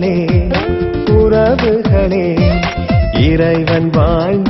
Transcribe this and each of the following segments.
உறவுகளே உறவுகளே இறைவன் வாழ்ந்த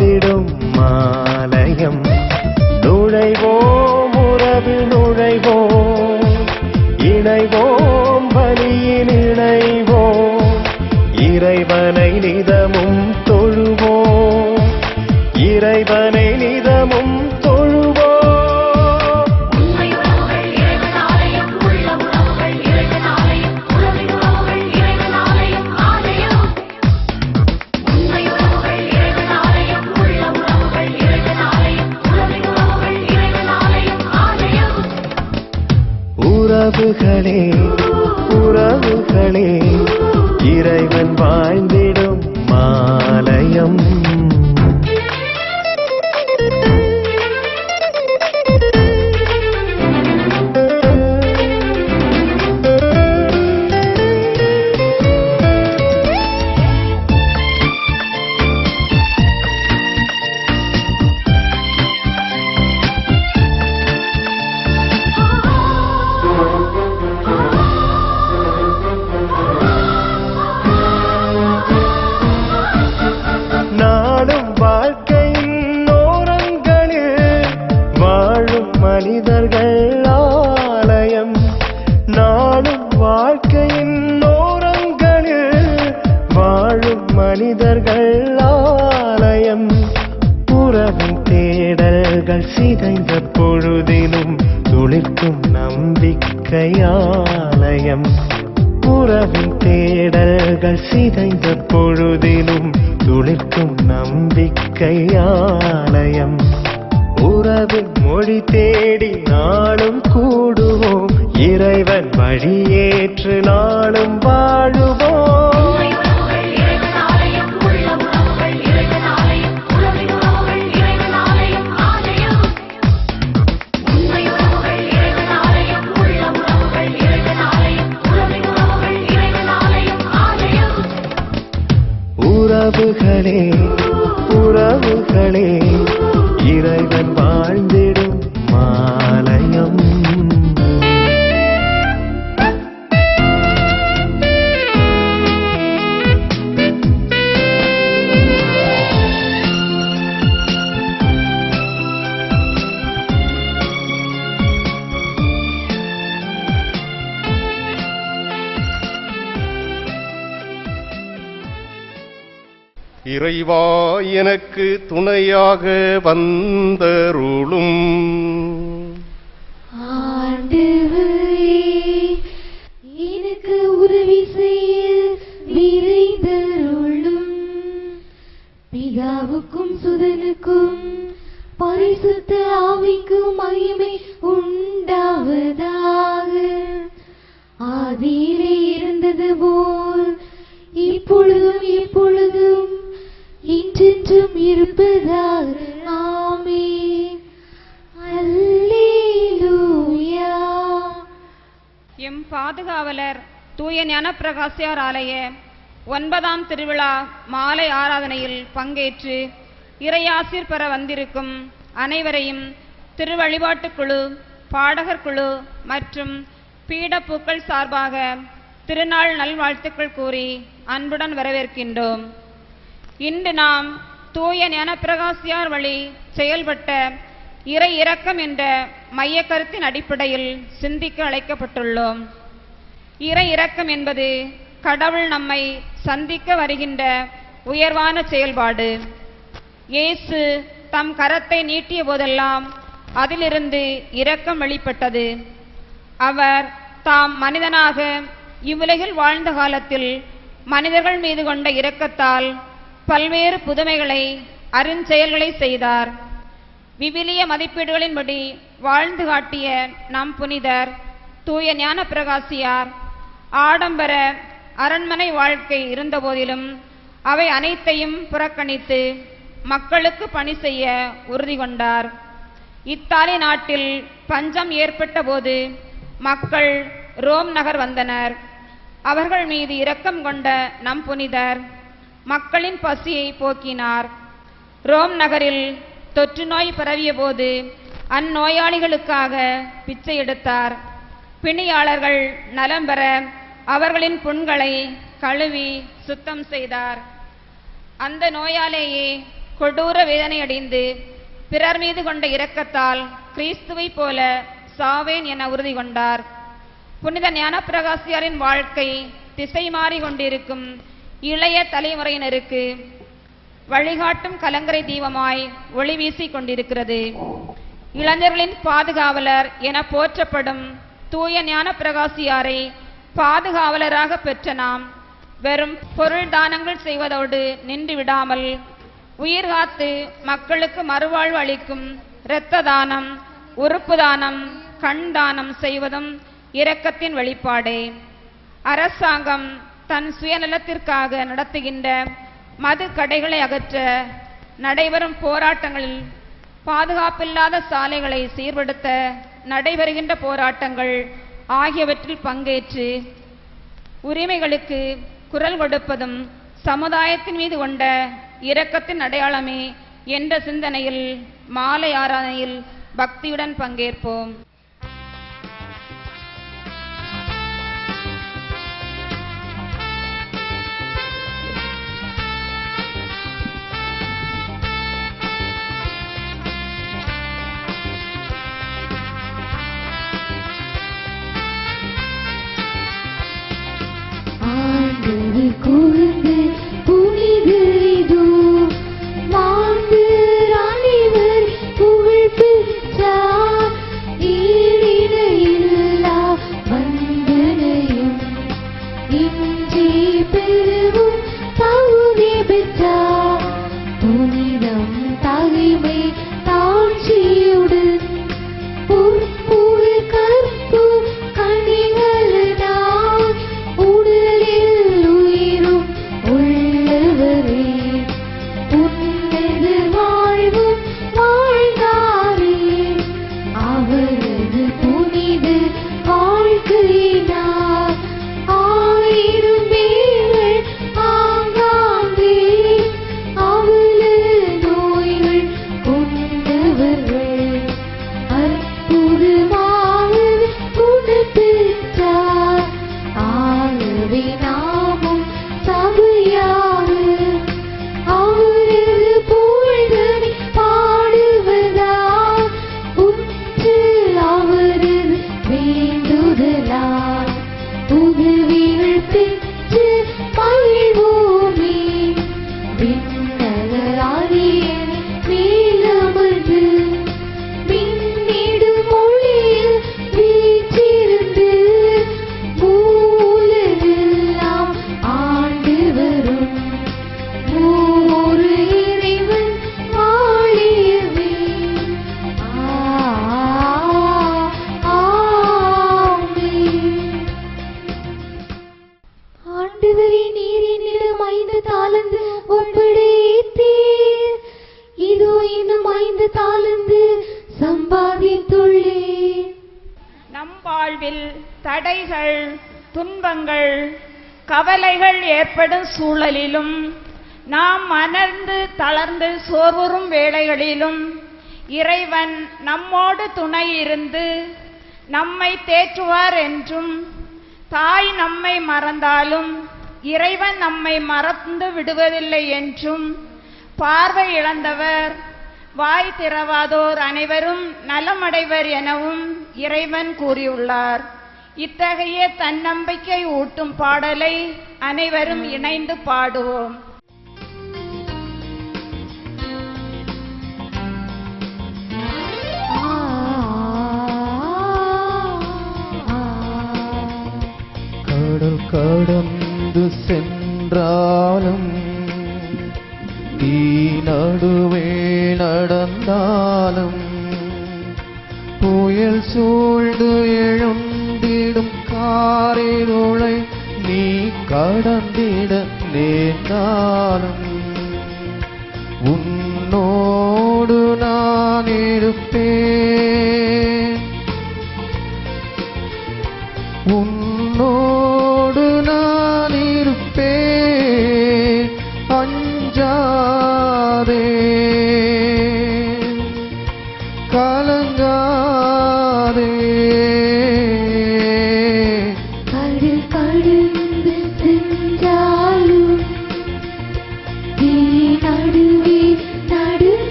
உறவுகளே இறைவன் வாழ்ந்திடும் வாழ்க்கையின் ஓரங்களில் வாழும் மனிதர்கள் ஆலயம். உறவின் தேடல்கள் சிதைந்த பொழுதிலும் துளிர்க்கும் நம்பிக்கையாலயம் உறவின் தேடல்கள் சிதைந்த பொழுதிலும் துளிர்க்கும் நம்பிக்கையாலயம் உறவின் மொழி தேடி நாளும் கூடுவோம். இறைவன் வழியேற்று நாளும் வாழுவோம். உறவுகளே உறவுகளே இறைவன் சிவா எனக்கு துணையாக வந்தருளும். ஞானப்பிரகாசியார் ஆலய ஒன்பதாம் திருவிழா மாலை ஆராதனையில் பங்கேற்று இறையாசிர் பெற வந்திருக்கும் அனைவரையும் திருவழிபாட்டுக்குழு பாடகர் குழு மற்றும் பீடப்பூக்கள் சார்பாக திருநாள் நல்வாழ்த்துக்கள் கூறி அன்புடன் வரவேற்கின்றோம். இன்று நாம் தூய ஞானப்பிரகாசியார் வழி செயல்பட்ட இறை இரக்கம் என்ற மைய கருத்தின் அடிப்படையில் சிந்திக்க அழைக்கப்பட்டுள்ளோம். இறை இரக்கம் என்பது கடவுள் நம்மை சந்திக்க வருகின்ற உயர்வான செயல்பாடு. இயேசு தம் கரத்தை நீட்டிய போதெல்லாம் அதிலிருந்து இரக்கம் வெளிப்பட்டது. அவர் தாம் மனிதனாக இவ்வுலகில் வாழ்ந்த காலத்தில் மனிதர்கள் மீது கொண்ட இரக்கத்தால் பல்வேறு புதுமைகளை அருஞ்செயல்களை செய்தார். விவிலிய மதிப்பீடுகளின்படி வாழ்ந்து காட்டிய நம் புனிதர் தூய ஞான பிரகாசியார் ஆடம்பர அரண்மனை வாழ்க்கை இருந்தபோதிலும் அவை அனைத்தையும் புறக்கணித்து மக்களுக்கு பணி செய்ய உறுதி கொண்டார். இத்தாலி நாட்டில் பஞ்சம் ஏற்பட்ட போது மக்கள் ரோம் நகர் வந்தனர். அவர்கள் மீது இரக்கம் கொண்ட நம் புனிதர் மக்களின் பசியை போக்கினார். ரோம் நகரில் தொற்று நோய் பரவிய போது அந்நோயாளிகளுக்காக பிச்சை எடுத்தார். பிணியாளர்கள் நலம் பெற அவர்களின் புண்களை கழுவி சுத்தம் செய்தார். அந்த நோயாலேயே கொடூர வேதனையடைந்து பிறர் மீது கொண்ட இரக்கத்தால் கிறிஸ்துவைப் போல சாவேன் என உறுதி கொண்டார். புனித ஞானப்பிரகாசியாரின் வாழ்க்கை திசை மாறி கொண்டிருக்கும் இளைய தலைமுறையினருக்கு வழிகாட்டும் கலங்கரை தீபமாய் ஒளி வீசிக் கொண்டிருக்கிறது. இளைஞர்களின் பாதுகாவலர் என போற்றப்படும் தூய ஞான பிரகாசியாரை பாதுகாவலராக பெற்ற நாம் வெறும் பொருள் தானங்கள் செய்வதோடு நின்று விடாமல் உயிர் காத்து மக்களுக்கு மறுவாழ்வு அளிக்கும் இரத்த தானம் உறுப்பு தானம் கண் தானம் செய்வதும் இரக்கத்தின் வெளிப்பாடே. அரசாங்கம் தன் சுயநலத்திற்காக நடத்துகின்ற மது கடைகளை அகற்ற நடைபெறும் போராட்டங்களில் பாதுகாப்பில்லாத சாலைகளை சீர்படுத்த நடைபெறுகின்ற போராட்டங்கள் ஆகியவற்றில் பங்கேற்று உரிமைகளுக்கு குரல் கொடுப்பதும் சமுதாயத்தின் மீது கொண்ட இரக்கத்தின் அடையாளமே என்ற சிந்தனையில் மாலை ஆராதனையில் பக்தியுடன் பங்கேற்போம். கவலைகள் ஏற்படும் சூழலிலும் நாம் மணர்ந்து தளர்ந்து சோர்வுறும் வேளைகளிலும் இறைவன் நம்மோடு துணை இருந்து நம்மை தேற்றுவார் என்றும் தாய் நம்மை மறந்தாலும் இறைவன் நம்மை மறந்து விடுவதில்லை என்றும் பார்வை இழந்தவர் வாய் திறவாதோர் அனைவரும் நலமடைவர் எனவும் இறைவன் கூறியுள்ளார். இத்தகைய தன்னம்பிக்கை ஊட்டும் பாடலை அனைவரும் இணைந்து பாடுவோம். கடல் கடந்து சென்றாலும் தீ நடுவே நடந்தாலும் புயல் சூழ்ந்து எழுந்திடும் காரிருளை நீ கடந்திட நேர்ந்தாலும் உன்னோடு நான் இருப்பேன். உன்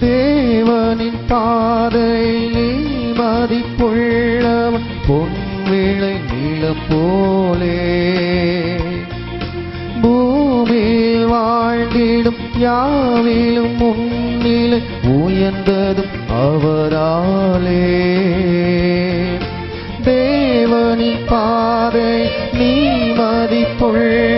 தேவனின் பாதையிலே மதிப்புள்ளவன். பொன்விளை நிலம் போலே. பூமியில் வாழ்ந்திடும் யாவிலும் முன்னிலை உயர்ந்ததும் அவராலே. தேவனின் பாதை நீ மதிப்புள்ள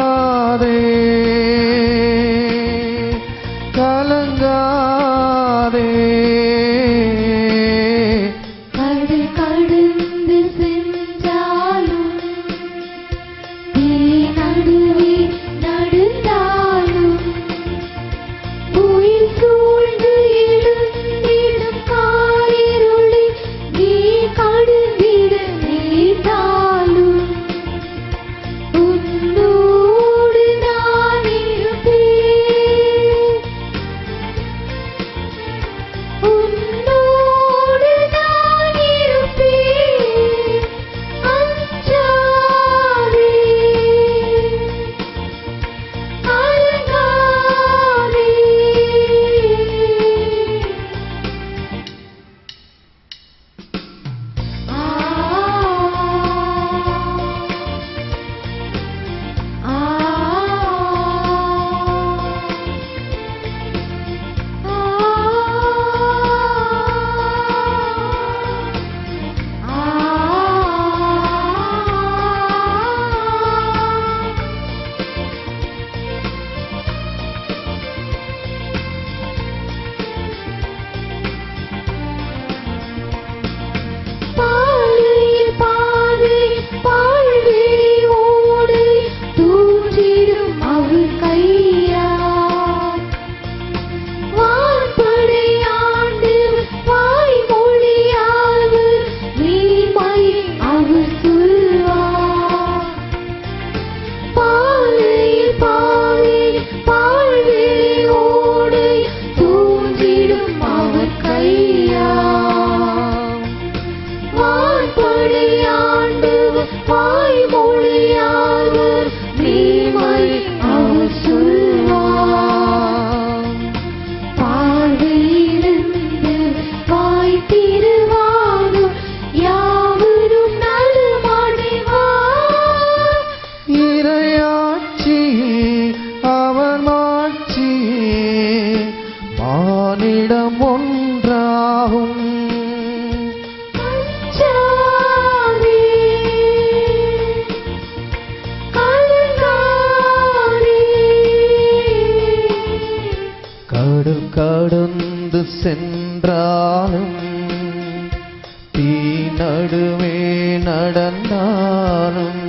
நடந்தாலும்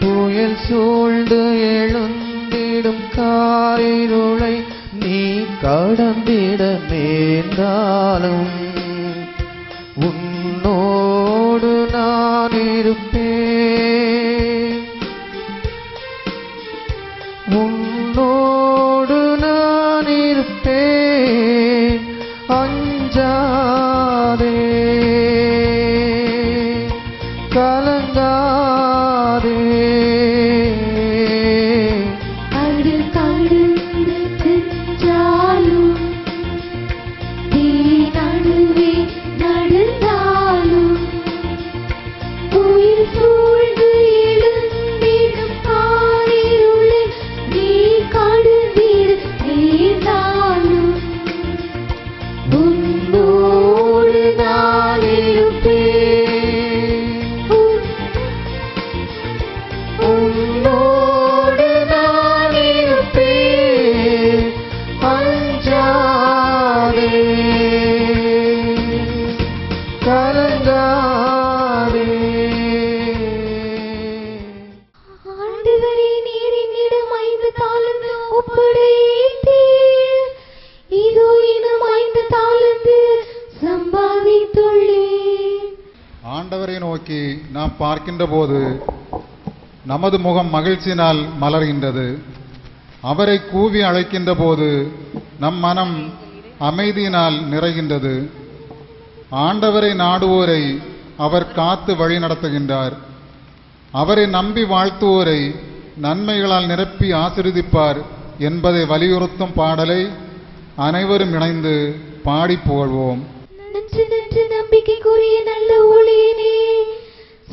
புயல் சூழ்ந்து எழுந்திடும் காரிருளை நீ கடந்திட மேந்தாலும் உன்னோடு நான் இருப்ப ஆண்டவரை நோக்கி நாம் பார்க்கின்ற போது நமது முகம் மகிழ்ச்சியினால் மலர்கின்றது. அவரை கூவி அழைக்கின்ற போது நம் மனம் அமைதியினால் நிறைகின்றது. ஆண்டவரை நாடுவோரை அவர் காத்து வழி நடத்துகின்றார். அவரை நம்பி வாழ்த்துவோரை நன்மைகளால் நிரப்பி ஆசிர்வதிப்பார் என்பதை வலியுறுத்தும் பாடலை அனைவரும் இணைந்து பாடி புகழ்வோம். நன்று நன்று நம்பிக்கைக்குரிய நல்ல ஊழியனே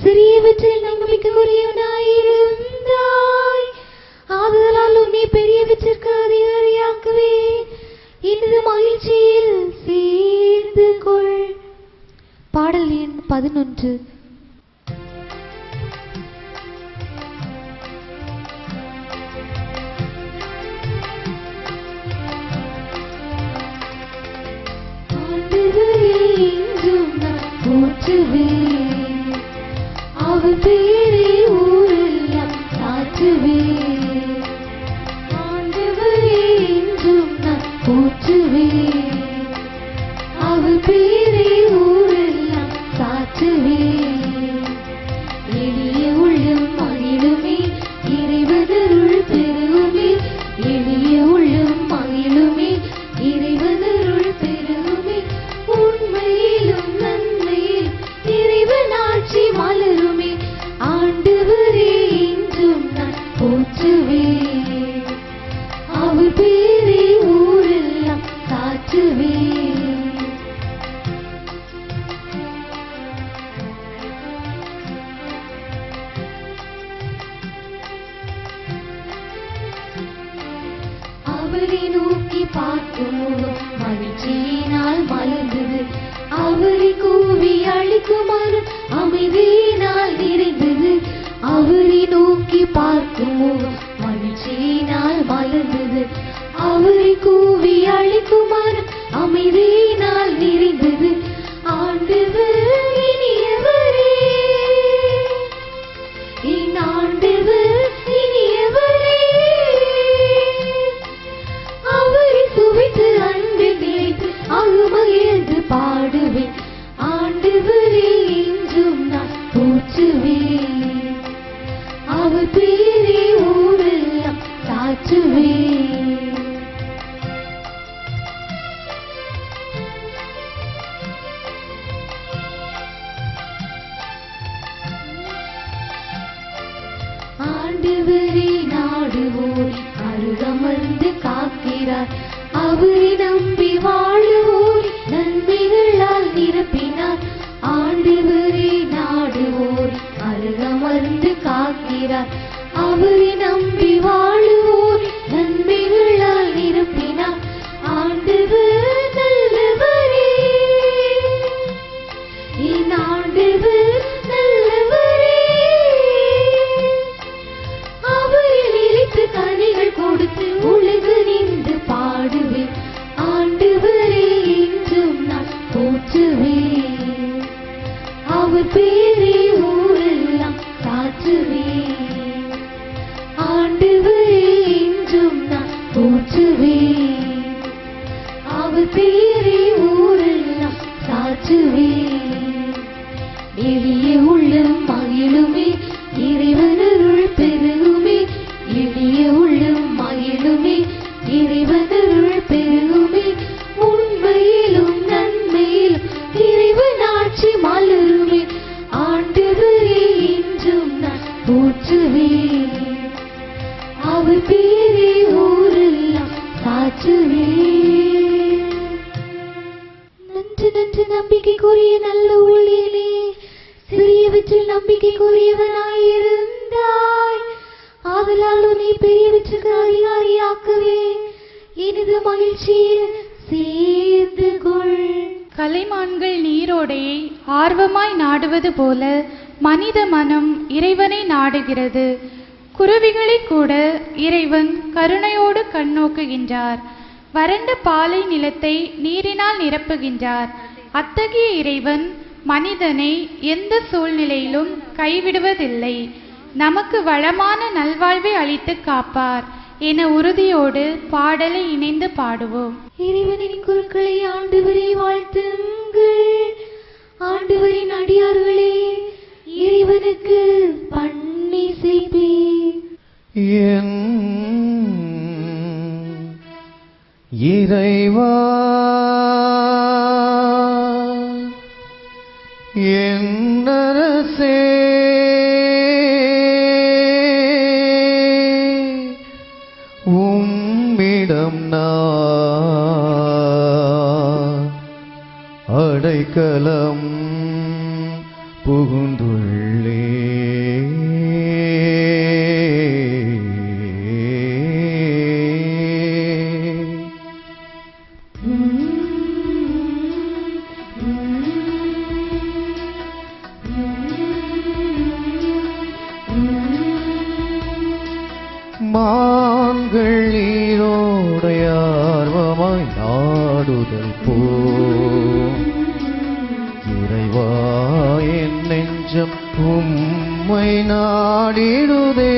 சிறியவற்றில் நம்பிக்கைக்குரியவனாயிருந்தாய் ஆதலால் உன்னை பெரியவற்றிற்கு அதிகாரியாக்குவே. எனது மகிழ்ச்சியில் சேர்ந்து கொள். பாடல் எண் பதினொன்று. போற்றுவேன். அவர் பேரை ஊரெல்லாம் சாற்றுவேன். ஆண்டவரே என்றும் நான் போற்றுவே அவர் பேர் வந்து காக்கிறார். அவரை நம்பி வாழுவோர் ஆர்வமாய் நாடுவது போல மனித மனம் இறைவனை நாடுகிறது. குருவிகளை கூட இறைவன் கருணையோடு கண்ணோக்குகின்றார். வறண்ட பாலை நிலத்தை நீரினால் நிரப்புகின்றார். அத்தகைய இறைவன் மனிதனை எந்த சூழ்நிலையிலும் கைவிடுவதில்லை. நமக்கு வளமான நல்வாழ்வை அளித்து காப்பார் என உறுதியோடு பாடலை இணைந்து பாடுவோம். இறைவனின் குருக்களை ஆண்டவரை வாழ்த்துங்கள். ஆண்டவரின் அடியார்களே இறைவனுக்கு பண்ணி என் இறைவா என் உம்மிடம் நான் அடைக்கலம் நெஞ்சம் உம்மை நாடிடுதே.